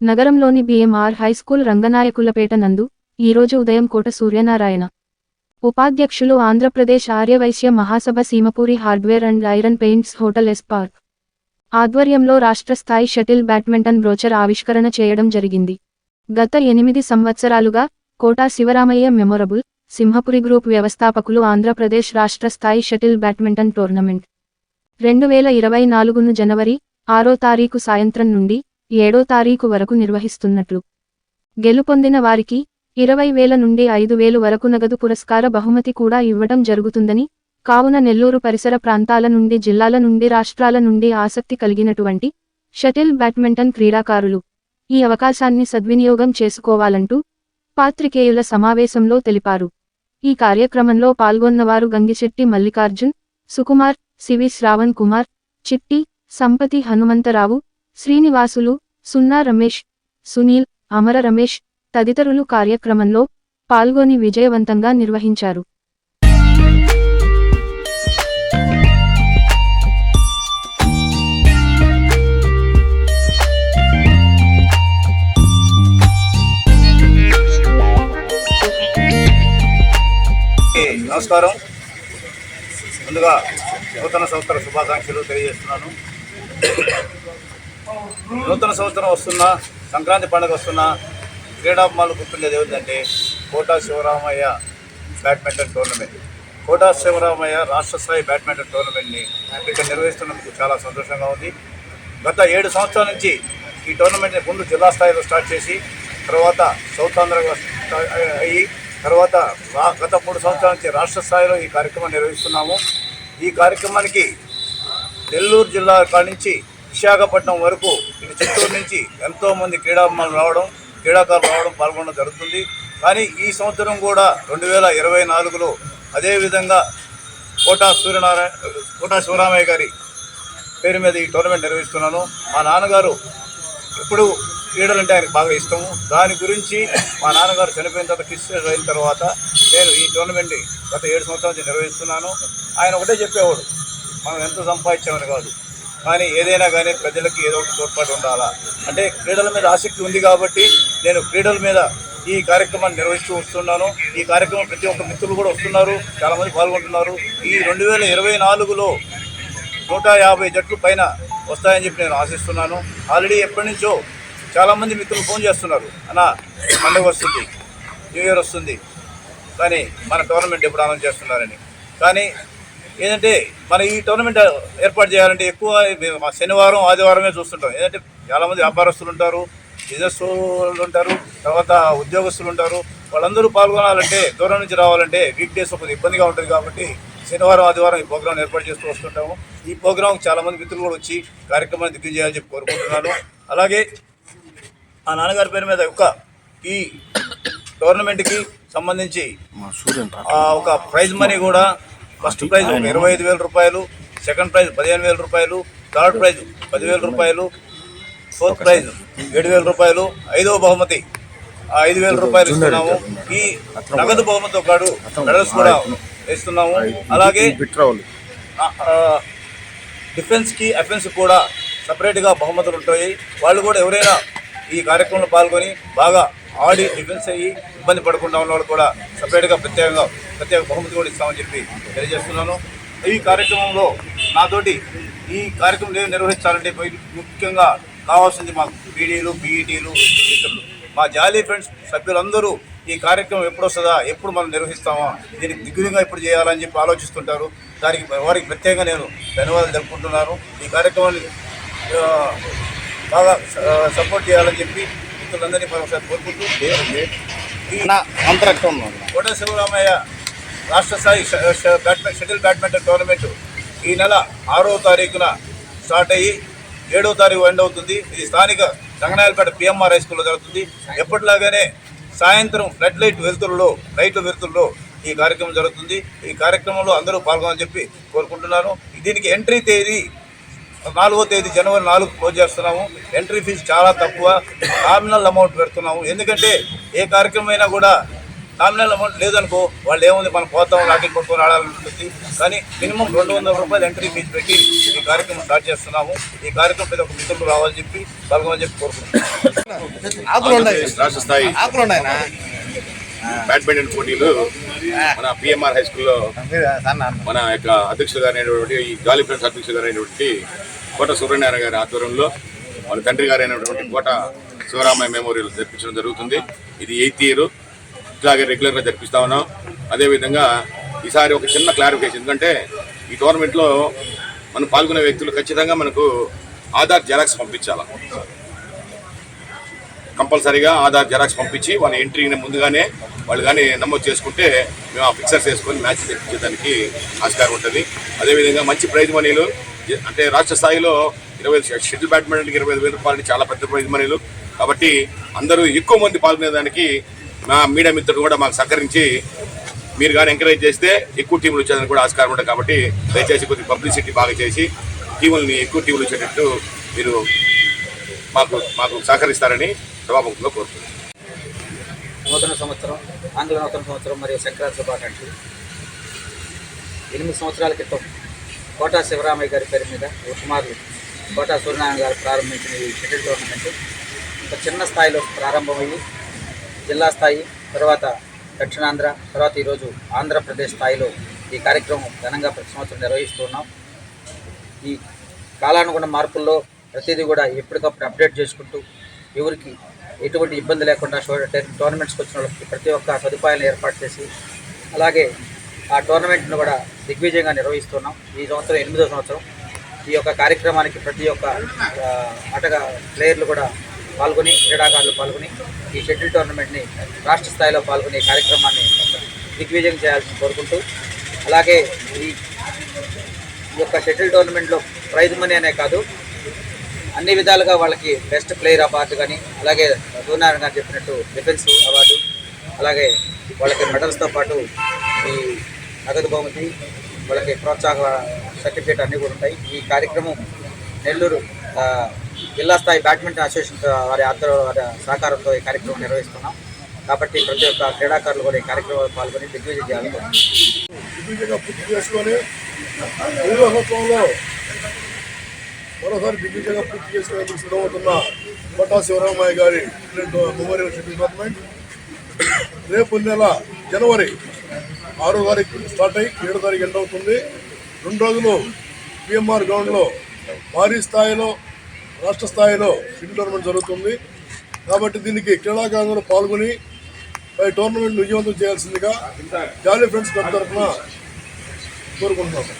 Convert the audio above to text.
నగరంలోని BMR high school Ranganayakulapeta నందు ఈరోజు ఉదయం కోట సూర్యనారాయణ. ఉపాధ్యక్షులు Andhra Pradesh Arya Vysya Mahasabha Seemapuri hardware and iron paints hotel S park. ఆధ్వర్యంలో రాష్ట్ర స్థాయి షటిల్ బ్యాడ్మింటన్ బ్రోచర్ ఆవిష్కరణ చేయడం జరిగింది. గత ఎనిమిది సంవత్సరాలుగా కోటా శివరామయ్య మెమొరబుల్ సింహపురి గ్రూప్ వ్యవస్థాపకులు ఆంధ్రప్రదేశ్ రాష్ట్ర స్థాయి షటిల్ బ్యాడ్మింటన్ టోర్నమెంట్. రెండు వేల ఇరవై నాలుగును జనవరి ఆరో తారీఖు సాయంత్రం నుండి ఏడో తారీఖు వరకు నిర్వహిస్తున్నట్లు. గెలుపొందిన వారికి ఇరవై వేల నుండి ఐదు వేలు వరకు నగదు పురస్కార బహుమతి కూడా ఇవ్వడం జరుగుతుందని కావున నెల్లూరు పరిసర ప్రాంతాల నుండి జిల్లాల నుండి రాష్ట్రాల నుండి ఆసక్తి కలిగినటువంటి షటిల్ బ్యాడ్మింటన్ క్రీడాకారులు ఈ అవకాశాన్ని సద్వినియోగం చేసుకోవాలంటూ పాత్రికేయుల సమావేశంలో తెలిపారు. ఈ కార్యక్రమంలో పాల్గొన్నవారు గంగిశెట్టి మల్లికార్జున్ సుకుమార్ సివి శ్రావణ్ కుమార్ చిట్టి సంపతి హనుమంతరావు శ్రీనివాసులు సున్నా రమేష్ సునీల్ అమర రమేష్ తదితరులు కార్యక్రమంలో పాల్గొని విజయవంతంగా నిర్వహించారు. నమస్కారం. ముందుగా నూతన సంవత్సర శుభాకాంక్షలు తెలియజేస్తున్నాను. నూతన సంవత్సరం వస్తున్న సంక్రాంతి పండుగ వస్తున్న క్రీడాభిమానులు గుర్తుండేది ఏమిటంటే కోటా శివరామయ్య బ్యాడ్మింటన్ టోర్నమెంట్. కోటా శివరామయ్య రాష్ట్ర స్థాయి బ్యాడ్మింటన్ టోర్నమెంట్ని ఇక్కడ నిర్వహిస్తున్నందుకు చాలా సంతోషంగా ఉంది. గత ఏడు సంవత్సరాల నుంచి ఈ టోర్నమెంట్ని ముందు జిల్లా స్థాయిలో స్టార్ట్ చేసి తర్వాత సౌత్ ఆంధ్రగా అయ్యి తర్వాత గత మూడు సంవత్సరాల నుంచి రాష్ట్ర స్థాయిలో ఈ కార్యక్రమం నిర్వహిస్తున్నాము. ఈ కార్యక్రమానికి నెల్లూరు జిల్లా కాడి నుంచి విశాఖపట్నం వరకు ఇటు చిత్తూరు నుంచి ఎంతోమంది క్రీడాభిమానులు రావడం క్రీడాకారులు రావడం పాల్గొనడం జరుగుతుంది. కానీ ఈ సంవత్సరం కూడా రెండు వేల ఇరవై నాలుగులో అదేవిధంగా కోటా సూర్యనారాయణ కోటా శివరామయ్య గారి పేరు మీద ఈ టోర్నమెంట్ నిర్వహిస్తున్నాను. మా నాన్నగారు ఎప్పుడు క్రీడలు అంటే ఆయనకు బాగా ఇష్టము. దాని గురించి మా నాన్నగారు చనిపోయిన తర్వాత క్రిస్టియన్ అయిన తర్వాత నేను ఈ టోర్నమెంట్ని గత ఏడు సంవత్సరాల నుంచి నిర్వహిస్తున్నాను. ఆయన ఒకటే చెప్పేవాడు మనం ఎంత సంపాదించామని కాదు. కానీ ఏదైనా కానీ ప్రజలకి ఏదో ఒకటి తోడ్పాటు ఉండాలా? అంటే క్రీడల మీద ఆసక్తి ఉంది కాబట్టి నేను క్రీడల మీద ఈ కార్యక్రమాన్ని నిర్వహిస్తూ వస్తున్నాను. ఈ కార్యక్రమం ప్రతి ఒక్క మిత్రులు కూడా వస్తున్నారు. చాలామంది పాల్గొంటున్నారు. ఈ రెండు వేల ఇరవై నాలుగులో నూట యాభై జట్లు పైన వస్తాయని చెప్పి నేను ఆశిస్తున్నాను. ఆల్రెడీ ఎప్పటి నుంచో చాలామంది మిత్రులు ఫోన్ చేస్తున్నారు. అన్న పండుగ వస్తుంది. న్యూ ఇయర్ వస్తుంది. కానీ మన టోర్నమెంట్ ఎప్పుడు అనౌన్స్ చేస్తున్నారని. కానీ ఏంటంటే మన ఈ టోర్నమెంట్ ఏర్పాటు చేయాలంటే ఎక్కువ శనివారం ఆదివారమే చూస్తుంటాం. ఏంటంటే చాలామంది వ్యాపారస్తులు ఉంటారు బిజినెస్ ఉంటారు తర్వాత ఉద్యోగస్తులు ఉంటారు. వాళ్ళందరూ పాల్గొనాలంటే దూరం నుంచి రావాలంటే వీక్ డేస్ కొద్దిగా ఇబ్బందిగా ఉంటుంది కాబట్టి శనివారం ఆదివారం ఈ ప్రోగ్రాం ఏర్పాటు చేస్తూ వస్తుంటాము. ఈ ప్రోగ్రాం చాలా మంది మిత్రులు కూడా వచ్చి కార్యక్రమాన్ని దిగ్గం చేయాలని చెప్పి కోరుకుంటున్నాను. అలాగే ఆ నాన్నగారి పేరు మీద ఒక ఈ టోర్నమెంట్కి సంబంధించి ఒక ప్రైజ్ మనీ కూడా ఫస్ట్ ప్రైజ్ ఇరవై ఐదు వేల రూపాయలు సెకండ్ ప్రైజ్ పదిహేను వేల రూపాయలు థర్డ్ ప్రైజ్ పదివేల రూపాయలు ఫోర్త్ ప్రైజ్ ఏడు వేల రూపాయలు ఐదవ బహుమతి ఆ ఐదు వేల రూపాయలు ఇస్తున్నాము. ఈ నగదు బహుమతితో పాటు మెడల్స్ కూడా ఇస్తున్నాము అలాగే డిఫెన్స్కి అఫెన్స్ కూడా సపరేట్గా బహుమతులు ఉంటాయి. వాళ్ళు కూడా ఎవరైనా ఈ కార్యక్రమంలో పాల్గొని బాగా ఆడి డిఫెన్స్ అయ్యి ఇబ్బంది పడకుండా ఉన్న వాళ్ళు కూడా సపరేట్గా ప్రత్యేకంగా ప్రత్యేక బహుమతి కూడా ఇస్తామని చెప్పి తెలియజేస్తున్నాను. ఈ కార్యక్రమంలో నాతోటి ఈ కార్యక్రమం నేను నిర్వహించాలంటే పోయి- ముఖ్యంగా కావాల్సింది మాకు బీడీలు బీఈటీలు మిత్రులు మా జాలీ ఫ్రెండ్స్ సభ్యులందరూ ఈ కార్యక్రమం ఎప్పుడు వస్తుందా ఎప్పుడు మనం నిర్వహిస్తామా దీనికి దిగులుగా ఎప్పుడు చేయాలని చెప్పి ఆలోచిస్తుంటారు. దానికి వారికి ప్రత్యేకంగా నేను ధన్యవాదాలు తెలుపుకుంటున్నాను. ఈ కార్యక్రమాన్ని బాగా సపోర్ట్ చేయాలని చెప్పి మిత్రులందరినీ మరొకసారి కోరుకుంటూ అంతరక్షం కోట శివరామయ్య రాష్ట్ర స్థాయి బ్యాడ్మింటన్ షటిల్ బ్యాడ్మింటన్ టోర్నమెంట్ ఈ నెల ఆరో తారీఖున స్టార్ట్ అయ్యి ఏడో తారీఖు ఎండ్ అవుతుంది. ఇది స్థానిక రంగనాయలపేట పిఎంఆర్ హై స్కూల్లో జరుగుతుంది. ఎప్పటిలాగానే సాయంత్రం ఫ్లడ్ లైట్ వెలుతురులో లైట్ వెలుతురులో ఈ కార్యక్రమం జరుగుతుంది. ఈ కార్యక్రమంలో అందరూ పాల్గొనని చెప్పి కోరుకుంటున్నాను. దీనికి ఎంట్రీ తేదీ నాలుగో తేదీ జనవరి నాలుగు క్లోజ్ చేస్తున్నాము. ఎంట్రీ ఫీజు చాలా తక్కువ. నామినల్ అమౌంట్ పెడుతున్నాము. ఎందుకంటే ఏ కార్యక్రమం అయినా కూడా నామినల్ అమౌంట్ లేదనుకో వాళ్ళు ఏముంది మనం పోతాం లాటిల్ కొట్టుకొని ఆడాలని ఉంటుంది కానీ మినిమం రెండు వందల రూపాయలు ఎంట్రీ ఫీజు పెట్టి ఈ కార్యక్రమం స్టార్ట్ చేస్తున్నాము. ఈ కార్యక్రమం మీద ఒక మిత్రులు రావాలని చెప్పి పాల్గొమని చెప్పి కోరుకుంటున్నాం రాష్ట్ర స్థాయి బ్యాడ్మింటన్ పోటీలు. మన పిఎంఆర్ హై స్కూల్లో మన యొక్క అధ్యక్షులు గారైనటువంటి ఈ జాలీ ఫ్రెండ్స్ అధ్యక్షులు గారైనటువంటి కోట సూర్యనారాయణ గారి ఆధ్వర్యంలో వాళ్ళ తండ్రి గారైనటువంటి కోట శివరామయ్య మెమోరియల్ జరిపించడం జరుగుతుంది. ఇది ఎయిత్ ఇయర్. ఇట్లాగే రెగ్యులర్గా జరిపిస్తా ఉన్నాం. అదేవిధంగా ఈసారి ఒక చిన్న క్లారిఫికేషన్. ఎందుకంటే ఈ టోర్నమెంట్లో మనం పాల్గొనే వ్యక్తులు ఖచ్చితంగా మనకు ఆధార్ జెరాక్స్ పంపించాలి? కంపల్సరీగా ఆధార్ జెరాక్స్ పంపించి వాళ్ళ ఎంట్రీని ముందుగానే వాళ్ళు కానీ నమోదు చేసుకుంటే మేము ఆ ఫిక్సర్స్ వేసుకొని మ్యాచ్ తెప్పించేదానికి ఆస్కారం ఉంటుంది. అదేవిధంగా మంచి ప్రైజ్ మనీలు అంటే రాష్ట్ర స్థాయిలో ఇరవై షటిల్ బ్యాడ్మింటన్కి ఇరవై ఐదు వేల రూపాయలు చాలా పెద్ద ప్రైజ్ మనీలు కాబట్టి అందరూ ఎక్కువ మంది పాల్గొనేదానికి మా మీడియా మిత్రులు కూడా మాకు సహకరించి మీరు కానీ ఎంకరేజ్ చేస్తే ఎక్కువ టీంలు వచ్చేదానికి కూడా ఆస్కారం ఉంటుంది. కాబట్టి దయచేసి కొద్దిగా పబ్లిసిటీ బాగా చేసి టీములని ఎక్కువ టీములు వచ్చేటట్టు మీరు మాకు మాకు సహకరిస్తారని సభాముఖంగా కోరుతున్నాను నూతన సంవత్సరం ఆంగ్ల నూతన సంవత్సరం మరియు సంక్రాంతి శుభాకాంక్షలు. ఎనిమిది సంవత్సరాల క్రితం కోటా శివరామయ్య గారి పేరు మీద కుమారులు కోటా సూర్యనారాయణ గారు ప్రారంభించిన ఈ షటిల్ టోర్నమెంట్ ఒక చిన్న స్థాయిలో ప్రారంభమయ్యి జిల్లా స్థాయి తర్వాత దక్షిణాంధ్ర తర్వాత ఈరోజు ఆంధ్రప్రదేశ్ స్థాయిలో ఈ కార్యక్రమం ఘనంగా ప్రతి సంవత్సరం నిర్వహిస్తున్నాం ఈ కాలానుగుణ మార్పుల్లో ప్రతిదీ కూడా ఎప్పటికప్పుడు అప్డేట్ చేసుకుంటూ ఎవరికి ఎటువంటి ఇబ్బంది లేకుండా టోర్నమెంట్స్కి వచ్చిన వాళ్ళకి ప్రతి ఒక్క సదుపాయాలను ఏర్పాటు చేసి అలాగే ఆ టోర్నమెంట్ను కూడా దిగ్విజయంగా నిర్వహిస్తున్నాం. ఈ సంవత్సరం ఎనిమిదో సంవత్సరం. ఈ యొక్క కార్యక్రమానికి ప్రతి ఒక్క ఆటగా ప్లేయర్లు కూడా పాల్గొని క్రీడాకారులు పాల్గొని ఈ షటిల్ టోర్నమెంట్ని రాష్ట్ర స్థాయిలో పాల్గొని కార్యక్రమాన్ని దిగ్విజయం చేయాల్సి కోరుకుంటూ అలాగే ఈ ఈ యొక్క షటిల్ టోర్నమెంట్లో ప్రైజ్ మనీ అనే కాదు అన్ని విధాలుగా వాళ్ళకి బెస్ట్ ప్లేయర్ అవార్డు కానీ అలాగే సూర్యనారాయణ గారు చెప్పినట్టు డిఫెన్స్ అవార్డు అలాగే వాళ్ళకి మెడల్స్తో పాటు ఈ నగదు బహుమతి వాళ్ళకి ప్రోత్సాహ సర్టిఫికేట్ అన్నీ కూడా ఉంటాయి. ఈ కార్యక్రమం నెల్లూరు జిల్లా స్థాయి బ్యాడ్మింటన్ అసోసియేషన్ వారి ఆధ్వర్యంలో వారి సహకారంతో ఈ కార్యక్రమం నిర్వహిస్తున్నాం. కాబట్టి ప్రతి ఒక్క క్రీడాకారులు కూడా ఈ కార్యక్రమంలో పాల్గొని దిగ్విజయం చేయాలని దిగ్విజయంగా పూర్తి చేసుకొని తెలుగు సంవత్సరంలో మరోసారి దిగ్విజయంగా పూర్తి చేసుకునేందుకు సిద్ధమవుతున్న కోటా శివరామయ్య గారి మెమోరియల్ షటిల్ డిపార్ట్మెంట్ రేపు నెల జనవరి ఆరో తారీఖు స్టార్ట్ అయ్యి ఏడో తారీఖు ఎండ్ అవుతుంది. రెండు రోజులు పిఎంఆర్ గ్రౌండ్లో భారీ స్థాయిలో రాష్ట్ర స్థాయిలో షటిల్ టోర్నమెంట్ జరుగుతుంది. కాబట్టి దీనికి క్రీడాకారులు పాల్గొని పై టోర్నమెంట్ విజయవంతం చేయాల్సిందిగా జాలీ ఫ్రెండ్స్ క్లబ్ తరఫున కోరుకుంటున్నాను